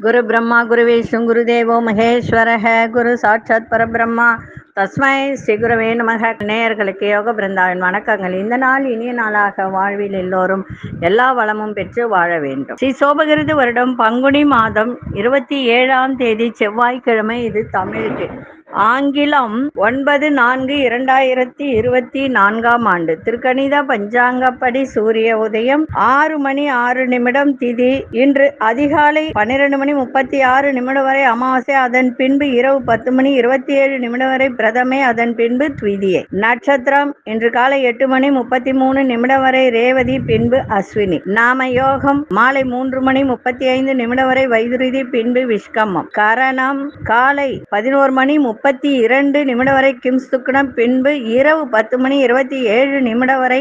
குரு பிரம்மா குரு விஷ்ணு குரு தேவோ மகேஸ்வரஹ குரு சாட்சாத் பரபிரம்மா. தஸ்மை ஸ்ரீ குருவே நமக. நேயர்களுக்கு யோக பிருந்தாவின் வணக்கங்கள். இந்த நாள் இனிய நாளாக வாழ்வில் எல்லோரும் எல்லா வளமும் பெற்று வாழ வேண்டும். ஸ்ரீ சோபகிருது வருடம் பங்குனி மாதம் இருபத்தி ஏழாம் தேதி செவ்வாய்க்கிழமை இது தமிழுக்கு. ஆங்கிலம் ஒன்பது நான்கு இரண்டாயிரத்தி இருபத்தி நான்காம் ஆண்டு. திருக்கணித பஞ்சாங்கப்படி சூரிய உதயம் ஆறு மணி ஆறு நிமிடம் திதி. இன்று அதிகாலை பன்னிரண்டு மணி முப்பத்தி ஆறு நிமிடம் வரை அமாவாசை அதன் பின்பு இரவு பத்து மணி இருபத்தி ஏழு நிமிடம் வரை பிரதமை அதன் பின்பு த்விதியை. நட்சத்திரம் இன்று காலை எட்டு மணி முப்பத்தி மூணு நிமிடம் வரை ரேவதி பின்பு அஸ்வினி. நாம யோகம் மாலை மூன்று மணி முப்பத்தி ஐந்து நிமிடம் வரை வைதுருதி பின்பு விஷ்கம்மம் கரணம் காலை பதினோரு மணி முப்பத்தி முப்பத்தி இரண்டு நிமிடம் வரை கிம்ஸ்துக்கணம் பின்பு இரவு பத்து மணி இருபத்தி ஏழு நிமிடம் வரை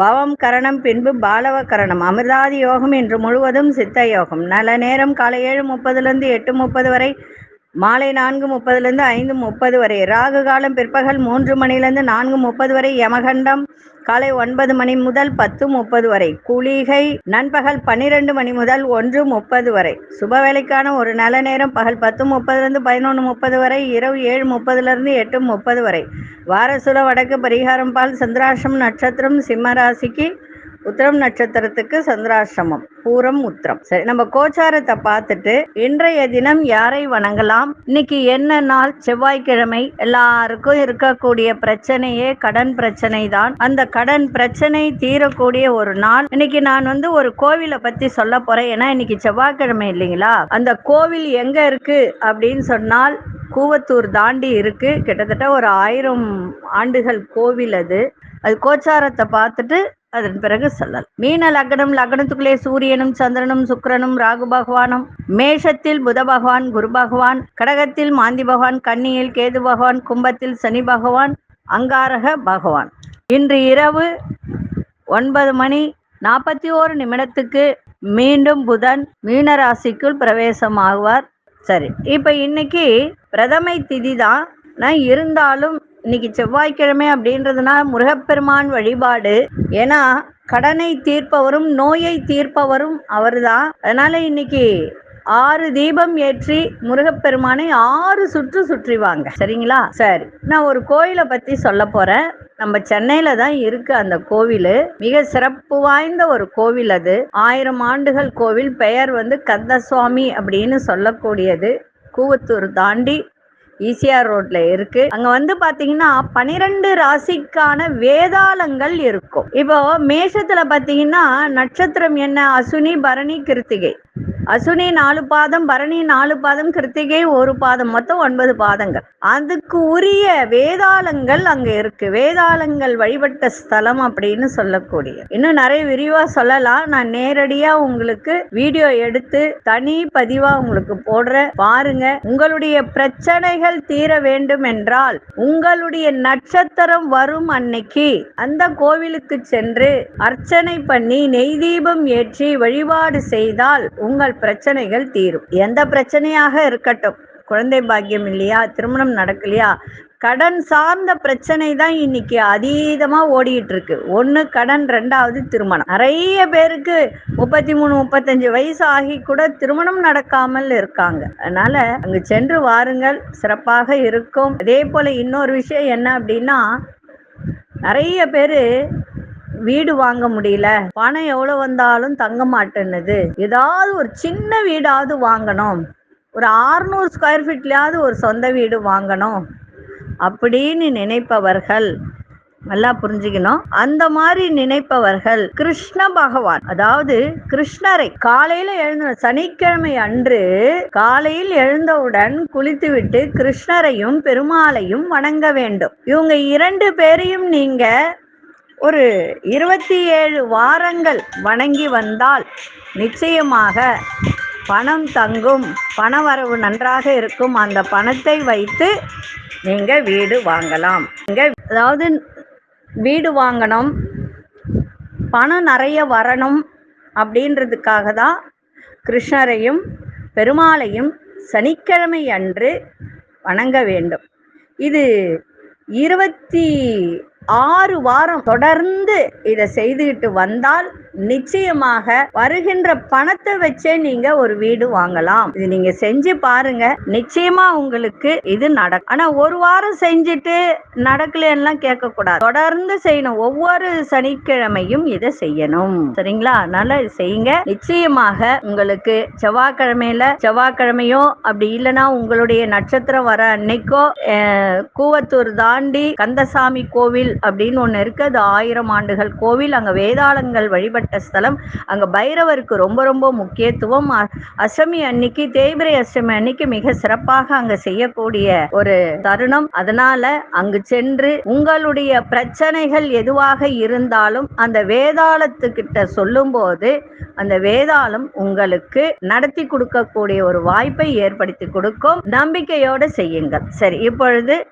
பவம் கரணம். பின்பு பாலவ கரணம். அமிர்தாதி யோகம் இன்று முழுவதும் சித்த யோகம். நல்ல நேரம் காலை ஏழு முப்பதுலேருந்து எட்டு முப்பது வரை மாலை நான்கு முப்பதுலேருந்து ஐந்து முப்பது வரை. ராகு காலம் பிற்பகல் மூன்று மணிலேருந்து நான்கு முப்பது வரை. யமகண்டம் காலை ஒன்பது மணி முதல் பத்து முப்பது வரை. குளிகை நண்பகல் பன்னிரெண்டு மணி முதல் ஒன்று முப்பது வரை. சுப வேலைக்கான ஒரு நல்ல நேரம் பகல் பத்து முப்பதுலேருந்து பதினொன்று முப்பது வரை. இரவு ஏழு முப்பதுலேருந்து எட்டு முப்பது வரை. வாரசுல வடக்கு பரிகாரம் பால் சந்திராஷ்டம் நட்சத்திரம் சிம்மராசிக்கு உத்திரம் நட்சத்திரத்துக்கு சந்திராசிரமம் பூரம் உத்திரம். சரி நம்ம கோச்சாரத்தை பார்த்துட்டு இன்றைய தினம் யாரை வணங்கலாம்? இன்னைக்கு என்ன நாள்? செவ்வாய்க்கிழமை எல்லாருக்கும் இருக்கக்கூடிய பிரச்சனையே கடன் பிரச்சனை தான் அந்த கடன் பிரச்சனை தீரக்கூடிய ஒரு நாள். இன்னைக்கு நான் வந்து ஒரு கோவிலை பத்தி சொல்ல போறேன். ஏன்னா இன்னைக்கு செவ்வாய்க்கிழமை இல்லைங்களா? அந்த கோவில் எங்க இருக்கு அப்படின்னு சொன்னால் கூவத்தூர் தாண்டி இருக்கு. கிட்டத்தட்ட ஒரு ஆயிரம் ஆண்டுகள் கோவில் அது. அது கோச்சாரத்தை பார்த்துட்டு அதன் பிறகு சொல்லலாம் மீன லக்னம் லக்னத்துக்குள்ளே சூரியனும் சந்திரனும் சுக்கரனும் ராகு பகவானும் மேஷத்தில் புத பகவான் குரு பகவான் கடகத்தில் மாந்தி பகவான் கன்னியில் கேது பகவான் கும்பத்தில் சனி பகவான் அங்காரக பகவான். இன்று இரவு ஒன்பது மணி நாற்பத்தி ஓரு நிமிடத்துக்கு மீண்டும் புதன் மீன ராசிக்குள் பிரவேசமாகுவார். சரி இப்போ இன்னைக்கு பிரதமை திதி தான். நான் இருந்தாலும் இன்னைக்கு செவ்வாய்க்கிழமை அப்படின்றதுனா முருகப்பெருமான் வழிபாடு. ஏன்னா கடனை தீர்ப்பவரும் நோயை தீர்ப்பவரும் அவர்தான். அதனால இன்னைக்கு ஆறு தீபம் ஏற்றி முருகப்பெருமானை ஆறு சுற்று சுற்றி வாங்க. சரிங்களா? சரி. நான் ஒரு கோயிலை பத்தி சொல்ல போறேன். நம்ம சென்னையில தான் இருக்கு அந்த கோவில். மிக சிறப்பு வாய்ந்த ஒரு கோவில் அது. ஆயிரம் ஆண்டுகள் கோவில். பெயர் வந்து கந்தசுவாமி அப்படின்னு சொல்லக்கூடியது. கூவத்தூர் தாண்டி ஈசிஆர் ரோட்ல இருக்கு. அங்க வந்து பாத்தீங்கன்னா பனிரெண்டு ராசிக்கான வேதாளங்கள் இருக்கும். இப்போ மேஷத்துல பாத்தீங்கன்னா நட்சத்திரம் என்ன? அசுனி பரணி கிருத்திகை. அசுனி நாலு பாதம் பரணி நாலு பாதம் கிருத்திகை ஒரு பாதம் மொத்தம் ஒன்பது பாதங்கள். அதுக்கு உரிய வேதாளங்கள் அங்க இருக்கு. வேதாளங்கள் வழிபட்ட ஸ்தலம் அப்படின்னு சொல்லக்கூடிய இன்னும் நிறைய விரிவா சொல்லலாம். நான் நேரடியா உங்களுக்கு வீடியோ எடுத்து தனி பதிவா உங்களுக்கு போடுற பாருங்க. உங்களுடைய பிரச்சனைகள் தீர வேண்டும் என்றால் உங்களுடைய நட்சத்திரம் வரும் அன்னைக்கு அந்த கோவிலுக்கு சென்று அர்ச்சனை பண்ணி நெய் தீபம் ஏற்றி வழிபாடு செய்தால் உங்கள் பிரச்சனைகள் தீரும். எந்த பிரச்சனையாக இருக்கட்டும். குழந்தை பாக்கியம் இல்லையா? திருமணம் நடக்கலையா? கடன் சார்ந்த பிரச்சனை தான் இன்னைக்கு அதீதமா ஓடிட்டு இருக்கு ஒன்னு கடன் ரெண்டாவது திருமணம். நிறைய பேருக்கு முப்பத்தி மூணு முப்பத்தஞ்சு வயசு ஆகி கூட திருமணம் நடக்காமல் இருக்காங்க. அதனால அங்கு சென்று வாருங்கள். சிறப்பாக இருக்கும். அதே போல இன்னொரு விஷயம் என்ன அப்படின்னா நிறைய பேரு வீடு வாங்க முடியல. பணம் எவ்வளவு வந்தாலும் தங்க மாட்டேன்னுது. ஏதாவது ஒரு சின்ன வீடாவது வாங்கணும். ஒரு ஆறுநூறு ஸ்கொயர் ஃபீட்லயாவது ஒரு சொந்த வீடு வாங்கணும். அப்படின்னு நினைப்பவர்கள் நல்லா புரிஞ்சுக்கணும். அந்த மாதிரி நினைப்பவர்கள் கிருஷ்ண பகவான் அதாவது கிருஷ்ணரை காலையில எழுந்த சனிக்கிழமை அன்று காலையில் எழுந்தவுடன் குளித்துவிட்டு கிருஷ்ணரையும் பெருமாளையும் வணங்க வேண்டும். இவங்க இரண்டு பேரையும் நீங்க ஒரு இருபத்தி ஏழு வாரங்கள் வணங்கி வந்தால் நிச்சயமாக பணம் தங்கும் பணவரவு நன்றாக இருக்கும். அந்த பணத்தை வைத்து நீங்கள் வீடு வாங்கலாம். நீங்கள் அதாவது வீடு வாங்கணும் பணம் நிறைய வரணும் அப்படின்றதுக்காக தான் கிருஷ்ணரையும் பெருமாளையும் சனிக்கிழமை அன்று வணங்க வேண்டும். இது இருபத்தி ஆறு வாரம் தொடர்ந்து இதை செய்துகிட்டு வந்தால் நிச்சயமாக வருகின்ற பணத்தை வச்சே நீங்க ஒரு வீடு வாங்கலாம். இது நீங்க செஞ்சு பாருங்க. நிச்சயமா உங்களுக்கு இது நடக்கும். ஆனா ஒரு வாரம் செஞ்சுட்டு நடக்கலன்னா கேட்க கூடாது தொடர்ந்து செய்யணும். ஒவ்வொரு சனிக்கிழமையும் இதை செய்யணும். சரிங்களா? அதனால செய்யுங்க. நிச்சயமாக உங்களுக்கு செவ்வாய்க்கிழமையில செவ்வாய்க்கிழமையோ அப்படி இல்லைன்னா உங்களுடைய நட்சத்திரம் வர அன்னைக்கோ கூவத்தூர் தாண்டி கந்தசாமி கோவில் அப்படின்னு ஒன்னு இருக்கு. அது ஆயிரம் ஆண்டுகள் கோவில். அங்க வேதாளங்கள் வழிபட்ட ஸ்தலம். அங்க பைரவருக்கு ரொம்ப ரொம்ப முக்கியத்துவம். அ- அஷ்டமி அன்னைக்கு தேய்பிரை அஷ்டமி அன்னைக்கு மிக சிறப்பாக அங்க செய்யக்கூடிய ஒரு தருணம். அதனால அங்கு சென்று உங்களுடைய பிரச்சனைகள் எதுவாக இருந்தாலும் அந்த வேதாளத்துக்கிட்ட சொல்லும்போது அந்த வேதாளம் உங்களுக்கு நடத்தி கொடுக்கக்கூடிய ஒரு வாய்ப்பை ஏற்படுத்தி கொடுக்கும். நம்பிக்கையோடு செய்யுங்கள். சரி இப்பொழுது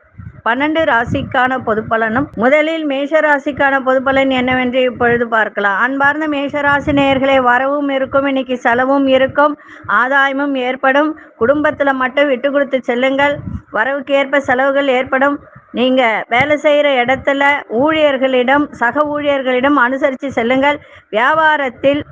பன்னெண்டு ராசிக்கான பொதுப்பலனும் முதலில் மேஷ ராசிக்கான பொதுப்பலன் என்னவென்று இப்பொழுது பார்க்கலாம். அன்பார்ந்த மேஷ ராசி நேயர்களே வரவும் இருக்கும் இன்னைக்கு செலவும் இருக்கும் ஆதாயமும் ஏற்படும். குடும்பத்துல மட்டும் விட்டு கொடுத்து செல்லுங்கள். வரவுக்கு ஏற்ப செலவுகள் ஏற்படும். நீங்க வேலை செய்யற இடத்துல ஊழியர்களிடம் சக ஊழியர்களிடம் அனுசரித்து செல்லுங்கள். வியாபாரத்தில்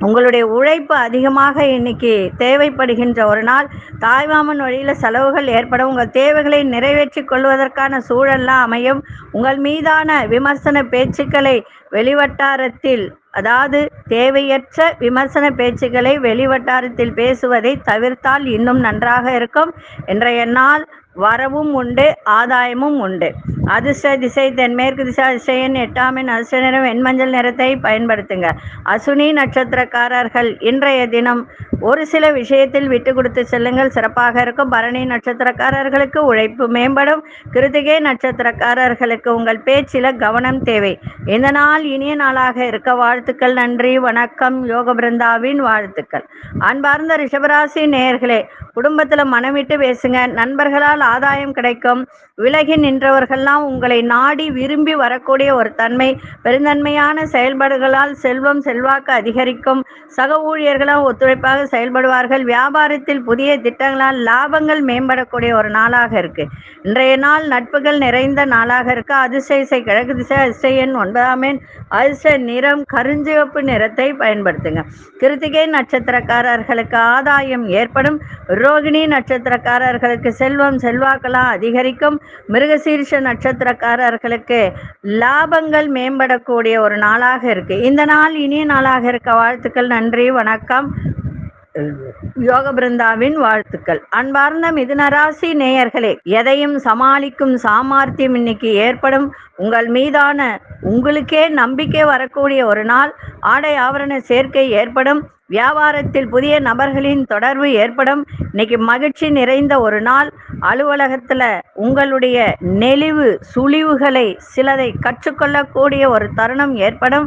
உங்களுடைய உழைப்பு அதிகமாக இன்னைக்கு தேவைப்படுகின்ற ஒரு நாள். தாய்மாமன் வழியில் செலவுகள் ஏற்படும் உங்கள் தேவைகளை நிறைவேற்றி கொள்வதற்கான சூழல்லாம் அமையும். உங்கள் மீதான விமர்சன பேச்சுக்களை வெளிவட்டாரத்தில் அதாவது தேவையற்ற விமர்சன பேச்சுக்களை வெளிவட்டாரத்தில் பேசுவதை தவிர்த்தால் இன்னும் நன்றாக இருக்கும். இன்றைய நாள் வரவும் உண்டு ஆதாயமும் உண்டு. அதிர்ஷ்ட திசை தென்மேற்கு திசா திசையின் எட்டாமின் அதிர்ஷ்ட நிறம் வெண்மஞ்சள் நிறத்தை பயன்படுத்துங்க. அசுனி நட்சத்திரக்காரர்கள் இன்றைய தினம் ஒரு சில விஷயத்தில் விட்டு கொடுத்து செல்லுங்கள். சிறப்பாக இருக்கும். பரணி நட்சத்திரக்காரர்களுக்கு உழைப்பு மேம்படும். கிருத்திகை நட்சத்திரக்காரர்களுக்கு உங்கள் பேச்சில் கவனம் தேவை. இந்த நாள் இனிய நாளாக இருக்க வாழ்த்துக்கள். நன்றி வணக்கம். யோக பிருந்தாவின் வாழ்த்துக்கள். அன்பார்ந்த ரிஷபராசி நேயர்களே குடும்பத்தில் மனம் விட்டு பேசுங்க. நண்பர்களால் ஆதாயம் கிடைக்கும். விலகி நின்றவர்கள்லாம் உங்களை நாடி விரும்பி வரக்கூடிய ஒரு தன்மை பெருந்தன்மையான செயல்பாடுகளால் செல்வம் செல்வாக்கு அதிகரிக்கும். சக ஊழியர்களால் ஒத்துழைப்பாக செயல்படுவார்கள். வியாபாரத்தில் புதிய திட்டங்களால் லாபங்கள் மேம்படக்கூடிய ஒரு நாளாக இருக்கு. இன்றைய நாள் நட்புகள் நிறைந்த நாளாக இருக்கு. அதிசயசை கிழக்கு திசை அதிசயன் ஒன்பதாம் எண் அதிசய நிறம் கருஞ்சிவப்பு நிறத்தை பயன்படுத்துங்க. கிருத்திகை நட்சத்திரக்காரர்களுக்கு ஆதாயம் ஏற்படும். ரோகிணி நட்சத்திரக்காரர்களுக்கு செல்வம் செல்வாக்கெல்லாம் அதிகரிக்கும். மிருகசீர்ஷ நட்சத்திரக்காரர்களுக்கு லாபங்கள் மேம்படக்கூடிய ஒரு நாளாக இருக்கு. இந்த நாள் இனிய நாளாக இருக்க வாழ்த்துக்கள் நன்றி வணக்கம். யோக பிருந்தாவின் வாழ்த்துக்கள். அன்பார்ந்த மிதுனராசி நேயர்களே எதையும் சமாளிக்கும் சாமர்த்தியம் இன்னைக்கு ஏற்படும். உங்கள் மீதான உங்களுக்கே நம்பிக்கை வரக்கூடிய ஒரு நாள். ஆடை ஆவரண சேர்க்கை ஏற்படும். வியாபாரத்தில் புதிய நபர்களின் தொடர்பு ஏற்படும். இன்னைக்கு மகிழ்ச்சி நிறைந்த ஒரு நாள். அலுவலகத்தில் உங்களுடைய நெளிவு சுழிவுகளை சிலதை கற்றுக்கொள்ளக்கூடிய ஒரு தருணம் ஏற்படும்.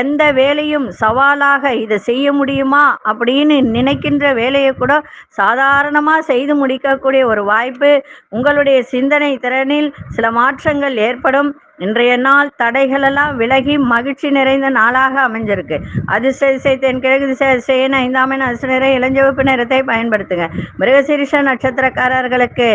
எந்த வேலையும் சவாலாக இதை செய்ய முடியுமா அப்படின்னு நினைக்கின்ற வேலையை கூட சாதாரணமாக செய்து முடிக்கக்கூடிய ஒரு வாய்ப்பு. உங்களுடைய சிந்தனை திறனில் சில மாற்றங்கள் ஏற்படும். இன்றைய நாள் தடைகளெல்லாம் விலகி மகிழ்ச்சி நிறைந்த நாளாக அமைஞ்சிருக்கு. அதிர்ஷ்ட திசை தென்கிழக்கு திசை அதிசயன் ஐந்தாம் எண் அதிர்ஷ்ட இளஞ்சிவப்பு நிறத்தை பயன்படுத்துங்க. மிருகசீரிஷ நட்சத்திரக்காரர்களுக்கு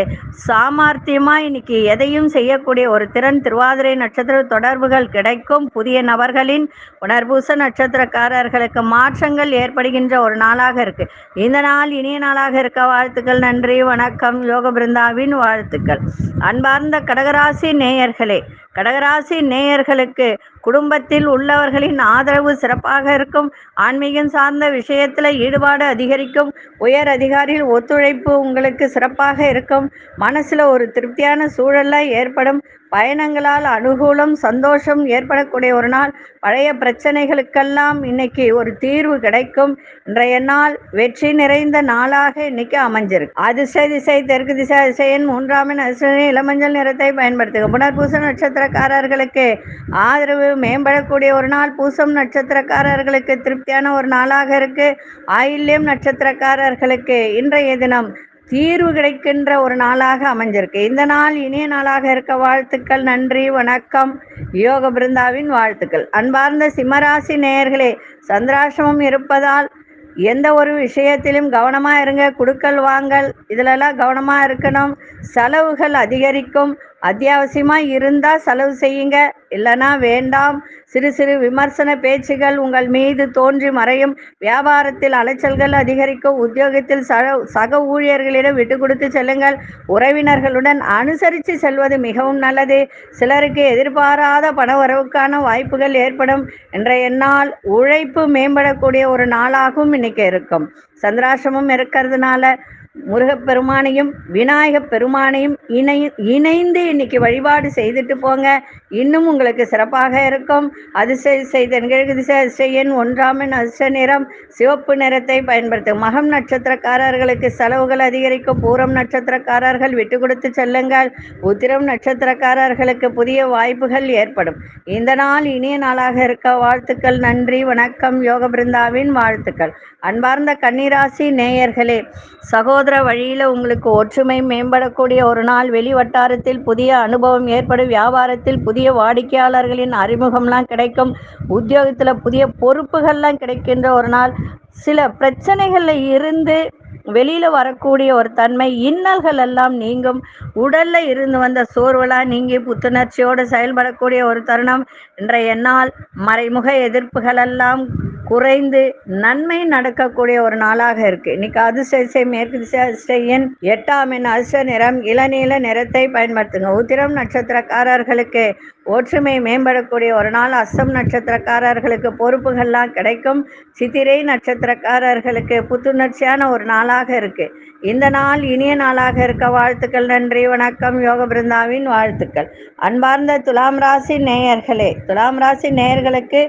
சாமர்த்தியமாக இன்னைக்கு எதையும் செய்யக்கூடிய ஒரு திறன் திருவாதிரை நட்சத்திர தொடர்புகள் கிடைக்கும். புதிய நபர்களின் உணர்பூச நட்சத்திரக்காரர்களுக்கு மாற்றங்கள் ஏற்படுகின்ற ஒரு நாளாக இருக்கு. இந்த நாள் இனிய நாளாக இருக்க வாழ்த்துக்கள் நன்றி வணக்கம் யோக பிருந்தாவின் வாழ்த்துக்கள். அன்பார்ந்த கடகராசி நேயர்களே கடகராசி நேயர்களுக்கு குடும்பத்தில் உள்ளவர்களின் ஆதரவு சிறப்பாக இருக்கும். ஆன்மீகம் சார்ந்த விஷயத்தில் ஈடுபாடு அதிகரிக்கும். உயர் அதிகாரிகள் ஒத்துழைப்பு உங்களுக்கு சிறப்பாக இருக்கும். மனசில் ஒரு திருப்தியான சூழலாக ஏற்படும். பயணங்களால் அனுகூலம் சந்தோஷம் ஏற்படக்கூடிய ஒரு நாள். பழைய பிரச்சனைகளுக்கெல்லாம் இன்னைக்கு ஒரு தீர்வு கிடைக்கும். இன்றைய நாள் வெற்றி நிறைந்த நாளாக இன்னைக்கு அமைஞ்சிருக்கு. அதிர்ஷ்ட திசை தெற்கு திசை அதிசயன் மூன்றாம் எண் அதிர்ஷ்ட இளமஞ்சள் நிறத்தை பயன்படுத்துக. புனர்பூச நட்சத்திரக்காரர்களுக்கு ஆதரவு மேம்படக்கூடிய ஒரு நாள். பூசம் நட்சத்திரக்காரர்களுக்கு திருப்தியான ஒரு நாளாக இருக்கு. ஆயில்யம் நட்சத்திரக்காரர்களுக்கு இன்றைய தினம் தீர்வு கிடைக்கின்ற ஒரு நாளாக அமைஞ்சிருக்கு. இந்த நாள் இனிய நாளாக இருக்க வாழ்த்துக்கள் நன்றி வணக்கம். யோக பிருந்தாவின் வாழ்த்துக்கள். அன்பார்ந்த சிம்மராசி நேயர்களே சந்திராசிரமம் இருப்பதால் எந்த ஒரு விஷயத்திலும் கவனமாக இருங்க. குடுக்கல் வாங்கல் இதிலெல்லாம் கவனமாக இருக்கணும். செலவுகள் அதிகரிக்கும். அத்தியாவசியமாக இருந்தால் செலவு செய்யுங்க. இல்லைன்னா வேண்டாம். சிறு சிறு விமர்சன பேச்சுகள் உங்கள் மீது தோன்றி மறையும். வியாபாரத்தில் அலைச்சல்கள் அதிகரிக்கும். உத்தியோகத்தில் சக சக ஊழியர்களிடம் விட்டு கொடுத்து செல்லுங்கள். உறவினர்களுடன் அனுசரித்து செல்வது மிகவும் நல்லது. சிலருக்கு எதிர்பாராத பண வரவுக்கான வாய்ப்புகள் ஏற்படும். இன்றைய நாள் உழைப்பு மேம்படக்கூடிய ஒரு நாளாகவும் இன்னைக்கு இருக்கும். சந்திராசிரமம் இருக்கிறதுனால முருகப்பெருமானையும் விநாயகப் பெருமானையும் இணை இணைந்து இன்னைக்கு வழிபாடு செய்துட்டு போங்க. இன்னும் உங்களுக்கு சிறப்பாக இருக்கும். அதிசய செய்த திசை அதிசயன் ஒன்றாமின் அதிர்ஷ்ட நிறம் சிவப்பு நிறத்தை பயன்படுத்தும் மகம் நட்சத்திரக்காரர்களுக்கு செலவுகள் அதிகரிக்கும். பூரம் நட்சத்திரக்காரர்கள் விட்டு கொடுத்து செல்லுங்கள். உத்திரம் நட்சத்திரக்காரர்களுக்கு புதிய வாய்ப்புகள் ஏற்படும். இந்த நாள் இனிய நாளாக இருக்க வாழ்த்துக்கள் நன்றி வணக்கம். யோக பிருந்தாவின் வாழ்த்துக்கள். அன்பார்ந்த கன்னிராசி நேயர்களே சகோதர வழியில் உங்களுக்கு ஒற்றுமை மேம்படக்கூடிய ஒரு நாள். வெளி வட்டாரத்தில் புதிய அனுபவம் ஏற்படும். வியாபாரத்தில் புதிய வாடிக்கையாளர்களின் அறிமுகம்லாம் கிடைக்கும். உத்தியோகத்தில் புதிய பொறுப்புகள்லாம் கிடைக்கின்ற ஒரு நாள். சில பிரச்சனைகளில் இருந்து வெளியில வரக்கூடிய ஒரு தன்மை இன்னல்கள் எல்லாம் நீங்கும். உடல்ல இருந்து வந்த சோர்வெல்லாம் நீங்கி புத்துணர்ச்சியோடு செயல்படக்கூடிய ஒரு தருணம். இன்றைய நாள் மறைமுக எதிர்ப்புகள் எல்லாம் குறைந்து நன்மை நடக்கக்கூடிய ஒரு நாளாக இருக்கு. இன்னைக்கு அதிசய மேற்கு திசை அதிசயன் எட்டாம் எண் அதிர்ஷ்ட நிறம் இளநீல நிறத்தை பயன்படுத்துங்க. உத்திரம் நட்சத்திரக்காரர்களுக்கு ஒற்றுமை மேம்படக்கூடிய ஒரு நாள் அஸ்தம் நட்சத்திரக்காரர்களுக்கு பொறுப்புகள்லாம் கிடைக்கும். சித்திரை நட்சத்திரக்காரர்களுக்கு புத்துணர்ச்சியான ஒரு நாளாக இருக்கு. இந்த நாள் இனிய நாளாக இருக்க வாழ்த்துக்கள் நன்றி வணக்கம். யோக பிருந்தாவின் வாழ்த்துக்கள். அன்பார்ந்த துலாம் ராசி நேயர்களே துலாம் ராசி நேயர்களுக்கு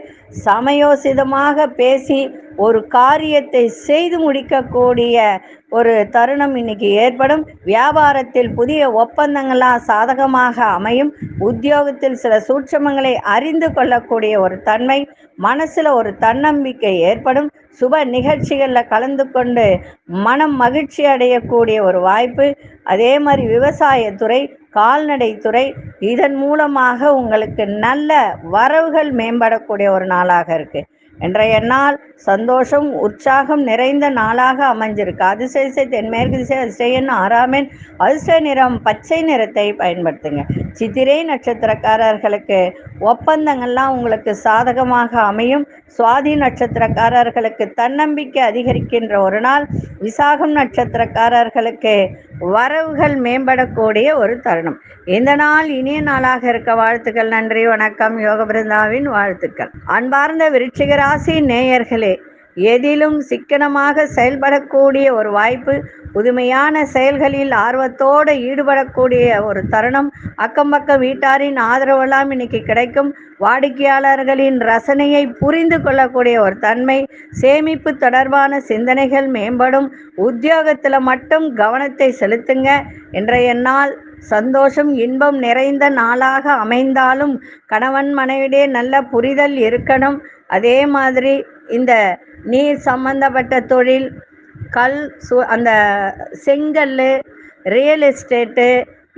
சமயோசிதமாக பேசி ஒரு காரியத்தை செய்து முடிக்கக்கூடிய ஒரு தருணம் இன்னைக்கு ஏற்படும். வியாபாரத்தில் புதிய ஒப்பந்தங்களாக சாதகமாக அமையும். உத்தியோகத்தில் சில சூட்சமங்களை அறிந்து கொள்ளக்கூடிய ஒரு தன்மை மனசில் ஒரு தன்னம்பிக்கை ஏற்படும். சுப நிகழ்ச்சிகளில் கலந்து கொண்டு மனம் மகிழ்ச்சி அடையக்கூடிய ஒரு வாய்ப்பு. அதே மாதிரி விவசாயத்துறை கால்நடைத்துறை இதன் மூலமாக உங்களுக்கு நல்ல வரவுகள் மேம்படக்கூடிய ஒரு நாளாக இருக்குது இன்றைய நாள் சந்தோஷம் உற்சாகம் நிறைந்த நாளாக அமைஞ்சிருக்கு. அதிசயசை தென்மேற்கு திசை அதிசயன் ஆறாமென் அதிர்ஷ்ட நிறம் பச்சை நிறத்தை பயன்படுத்துங்க. சித்திரை நட்சத்திரக்காரர்களுக்கு ஒப்பந்தங்கள்லாம் உங்களுக்கு சாதகமாக அமையும். சுவாதி நட்சத்திரக்காரர்களுக்கு தன்னம்பிக்கை அதிகரிக்கின்ற ஒரு நாள். விசாகம் நட்சத்திரக்காரர்களுக்கு வரவுகள் மேம்படக்கூடிய ஒரு தருணம். இந்த நாள் இனிய நாளாக இருக்க வாழ்த்துக்கள் நன்றி வணக்கம். யோக பிருந்தாவின் வாழ்த்துக்கள். அன்பார்ந்த விருட்சிகராசி நேயர்களே எதிலும் சிக்கனமாக செயல்படக்கூடிய ஒரு வாய்ப்பு புதுமையான செயல்களில் ஆர்வத்தோடு ஈடுபடக்கூடிய ஒரு தருணம் அக்கம் பக்கம் வீட்டாரின் ஆதரவெல்லாம் இன்னைக்கு கிடைக்கும். வாடிக்கையாளர்களின் ரசனையை புரிந்து கொள்ளக்கூடிய ஒரு தன்மை சேமிப்பு தொடர்பான சிந்தனைகள் மேம்படும். உத்தியோகத்தில் மட்டும் கவனத்தை செலுத்துங்க. இன்றைய நாள் சந்தோஷம் இன்பம் நிறைந்த நாளாக அமைந்தாலும் கணவன் மனைவிடையே நல்ல புரிதல் இருக்கணும். அதே மாதிரி இந்த நீர் சம்பந்தப்பட்ட தொழில் கல் சு அந்த செங்கல் ரியல் எஸ்டேட்டு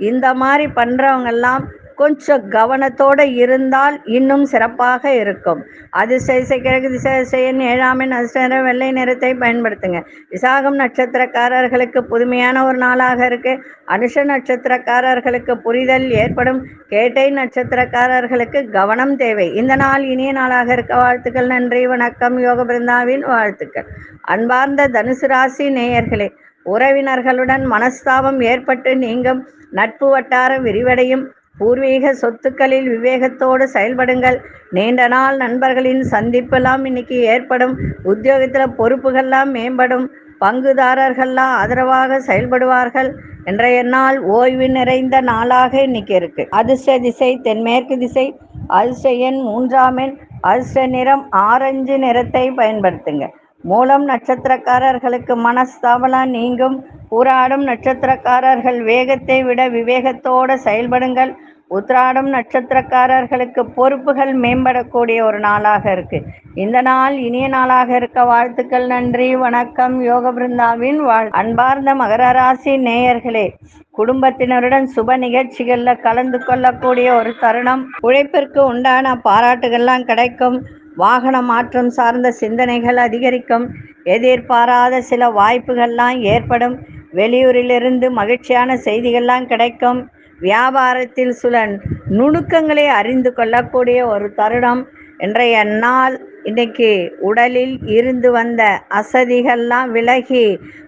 இந்த மாதிரி பண்ணுறவங்கெல்லாம் கொஞ்சம் கவனத்தோடு இருந்தால் இன்னும் சிறப்பாக இருக்கும். அது கிழக்கு திசை திசையன் ஏழாமின் அதிர்ஷ்ட வெள்ளை நிறத்தை பயன்படுத்துங்க. விசாகம் நட்சத்திரக்காரர்களுக்கு புதுமையான ஒரு நாளாக இருக்கு. அனுஷ நட்சத்திரக்காரர்களுக்கு புரிதல் ஏற்படும். கேட்டை நட்சத்திரக்காரர்களுக்கு கவனம் தேவை. இந்த நாள் இனிய நாளாக இருக்க வாழ்த்துக்கள் நன்றி வணக்கம் யோக பிருந்தாவின் வாழ்த்துக்கள். அன்பார்ந்த தனுசு ராசி நேயர்களே உறவினர்களுடன் மனஸ்தாபம் ஏற்பட்டு நீங்கும். நட்பு வட்டாரம் விரிவடையும். பூர்வீக சொத்துக்களில் விவேகத்தோடு செயல்படுங்கள். நீண்ட நாள் நண்பர்களின் சந்திப்பெல்லாம் இன்னைக்கு ஏற்படும். உத்தியோகத்தில் பொறுப்புகள்லாம் மேம்படும். பங்குதாரர்கள்லாம் ஆதரவாக செயல்படுவார்கள். இன்றைய நாள் ஓய்வு நிறைந்த நாளாக இன்னைக்கு இருக்கு. அதிர்ஷ்ட திசை தென்மேற்கு திசை அதிர்ஷ்ட எண் மூன்றாம் எண் அதிர்ஷ்ட நிறம் ஆரஞ்சு நிறத்தை பயன்படுத்துங்க. மூலம் நட்சத்திரக்காரர்களுக்கு மனஸ்தாபலம் நீங்கும். ஊராடும் நட்சத்திரக்காரர்கள் வேகத்தை விட விவேகத்தோடு செயல்படுங்கள். உத்ராடம் நட்சத்திரக்காரர்களுக்கு பொறுப்புகள் மேம்படக்கூடிய ஒரு நாளாக இருக்கு. இந்த நாள் இனிய நாளாக இருக்க வாழ்த்துக்கள் நன்றி வணக்கம். யோக பிருந்தாவின் வாழ் அன்பார்ந்த மகர ராசி நேயர்களே குடும்பத்தினருடன் சுப நிகழ்ச்சிகள்ல கலந்து கொள்ளக்கூடிய ஒரு தருணம். உழைப்பிற்கு உண்டான பாராட்டுகள்லாம் கிடைக்கும். வாகன மாற்றம் சார்ந்த சிந்தனைகள் அதிகரிக்கும். எதிர்பாராத சில வாய்ப்புகள்லாம் ஏற்படும். வெளியூரிலிருந்து மகிழ்ச்சியான செய்திகள்லாம் கிடைக்கும். வியாபாரத்தில் சில நுணுக்கங்களை அறிந்து கொள்ளக்கூடிய ஒரு தருணம். இன்றைய நாள் இன்னைக்கு உடலில் இருந்து வந்த அசதிகள்லாம் விலகி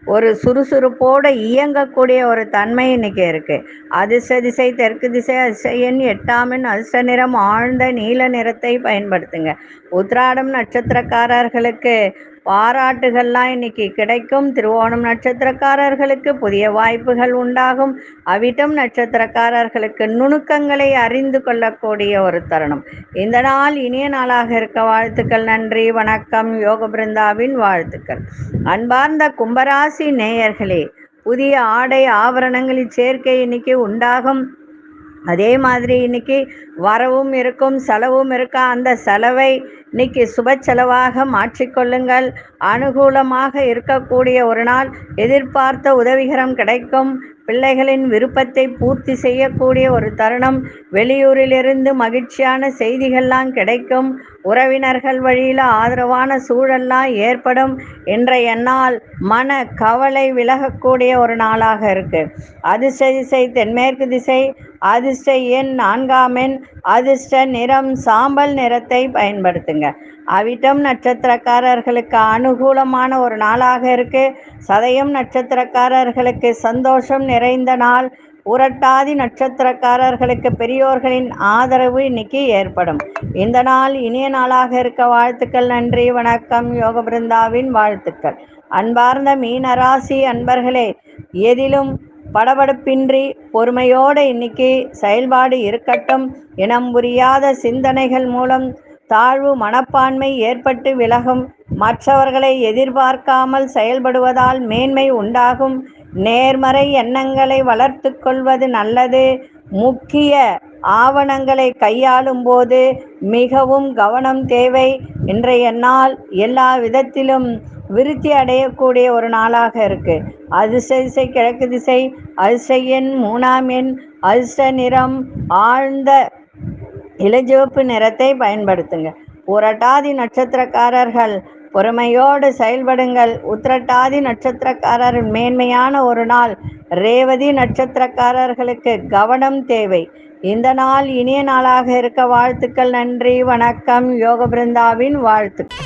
ஒரு சுறுசுறுப்போடு இயங்கக்கூடிய ஒரு தன்மை இன்னைக்கு இருக்குது அதிர்ஷ்ட திசை தெற்கு திசை அதிசயன் எட்டாமின் அதிர்ஷ்ட நிறம் ஆழ்ந்த நீல நிறத்தை பயன்படுத்துங்க. உத்ராடம் நட்சத்திரக்காரர்களுக்கு பாராட்டுகள்லாம் இன்னைக்கு கிடைக்கும். திருவோணம் நட்சத்திரக்காரர்களுக்கு புதிய வாய்ப்புகள் உண்டாகும். அவிட்டம் நட்சத்திரக்காரர்களுக்கு நுணுக்கங்களை அறிந்து கொள்ளக்கூடிய ஒரு தருணம். இந்த நாள் இனிய நாளாக இருக்க வாழ்த்துக்கள். நன்றி வணக்கம். யோக பிருந்தாவின் வாழ்த்துக்கள். அன்பார்ந்த கும்பராசி நேயர்களே புதிய ஆடை ஆபரணங்களின் சேர்க்கை இன்னைக்கு உண்டாகும். அதே மாதிரி இன்னைக்கு வரவும் இருக்கும் செலவும் இருக்கா? அந்த செலவை இன்னைக்கு சுப செலவாக மாற்றிக்கொள்ளுங்கள் அனுகூலமாக இருக்கக்கூடிய ஒரு நாள் எதிர்பார்த்த உதவிகரம் கிடைக்கும். பிள்ளைகளின் விருப்பத்தை பூர்த்தி செய்யக்கூடிய ஒரு தருணம். வெளியூரிலிருந்து மகிழ்ச்சியான செய்திகள்லாம் கிடைக்கும். உறவினர்கள் வழியில் ஆதரவான சூழல்லாம் ஏற்படும். இன்றைய நாள் மன கவலை விலகக்கூடிய ஒரு நாளாக இருக்குது அதிர்ஷ்ட திசை தென்மேற்கு திசை அதிர்ஷ்ட எண் நான்காம் எண் அதிர்ஷ்ட நிறம் சாம்பல் நிறத்தை பயன்படுத்துங்க. அவிட்டம் நட்சத்திரக்காரர்களுக்கு அனுகூலமான ஒரு நாளாக இருக்கு. சதயம் நட்சத்திரக்காரர்களுக்கு சந்தோஷம் நிறைந்த நாள். உரட்டாதி நட்சத்திரக்காரர்களுக்கு பெரியோர்களின் ஆதரவு இன்னைக்கு ஏற்படும். இந்த நாள் இனிய நாளாக இருக்க வாழ்த்துக்கள் நன்றி வணக்கம். யோக பிருந்தாவின் வாழ்த்துக்கள். அன்பார்ந்த மீனராசி அன்பர்களே எதிலும் படபடப்பின்றி பொறுமையோடு இன்னைக்கு செயல்பாடு இருக்கட்டும் இனம் புரியாத சிந்தனைகள் மூலம் தாழ்வு மனப்பான்மை ஏற்பட்டு விலகும். மற்றவர்களை எதிர்பார்க்காமல் செயல்படுவதால் மேன்மை உண்டாகும். நேர்மறை எண்ணங்களை வளர்த்து கொள்வது நல்லது. முக்கிய ஆவணங்களை கையாளும் போது மிகவும் கவனம் தேவை. இன்றைய நாள் எல்லா விதத்திலும் விருத்தி அடையக்கூடிய ஒரு நாளாக இருக்கு. அதிசை திசை கிழக்கு திசை அதிசையின் எண் மூணாம் எண் அதிர்ஷ்ட நிறம் ஆழ்ந்த இளஞ்சிவப்பு நிறத்தை பயன்படுத்துங்க. புரட்டாதி நட்சத்திரக்காரர்கள் பொறுமையோடு செயல்படுங்கள். உத்திரட்டாதி நட்சத்திரக்காரர் மேன்மையான ஒரு நாள். ரேவதி நட்சத்திரக்காரர்களுக்கு கவனம் தேவை. இந்த நாள் இனிய நாளாக இருக்க வாழ்த்துக்கள். நன்றி வணக்கம். யோக பிருந்தாவின் வாழ்த்துக்கள்